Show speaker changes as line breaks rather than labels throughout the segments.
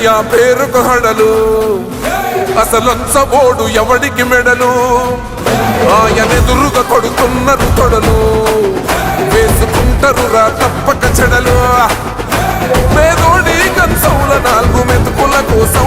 అయ్యా ఆ పేరుకు హడలు అసలంచబోడు ఎవడికి మెడలు? ఆయనెదురుగా కొడుతున్నారు తొడలు వేసుకుంటారు రా తప్పక చెడలు. పేదోడి కంచౌల నాలుగు మెతుకుల కోసం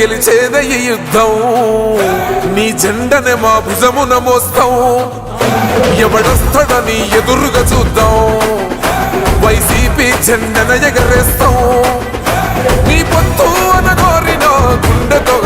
గెలిచేదే ఈ యుద్ధం. నీ జెండనే మా భుజమున మోస్తాం. ఎవడొస్తాడని ఎదురుగా చూద్దాం. వైసీపీ జెండన ఎగరేస్తాం. నీ పొత్తు అనగోరిన గుండెతో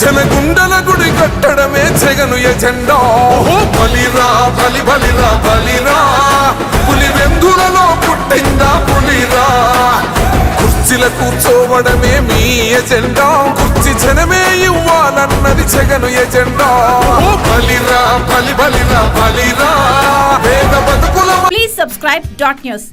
జనగుండల గుడి కట్టడమే జగను ఎజెండా. బలిరా బలి బలిరా బలిరా. పులి వెందులలో పుట్టిందా పులిరా. కుర్చీల కూర్చోవడమే మీ ఎజెండా. కుర్చీ జనమే ఇవ్వాలన్నది జగను ఎజెండా. బలిరా బలి బలిరా బలిరా. వేద బతుకుల
ప్లీజ్ సబ్స్క్రైబ్ డాట్ న్యూస్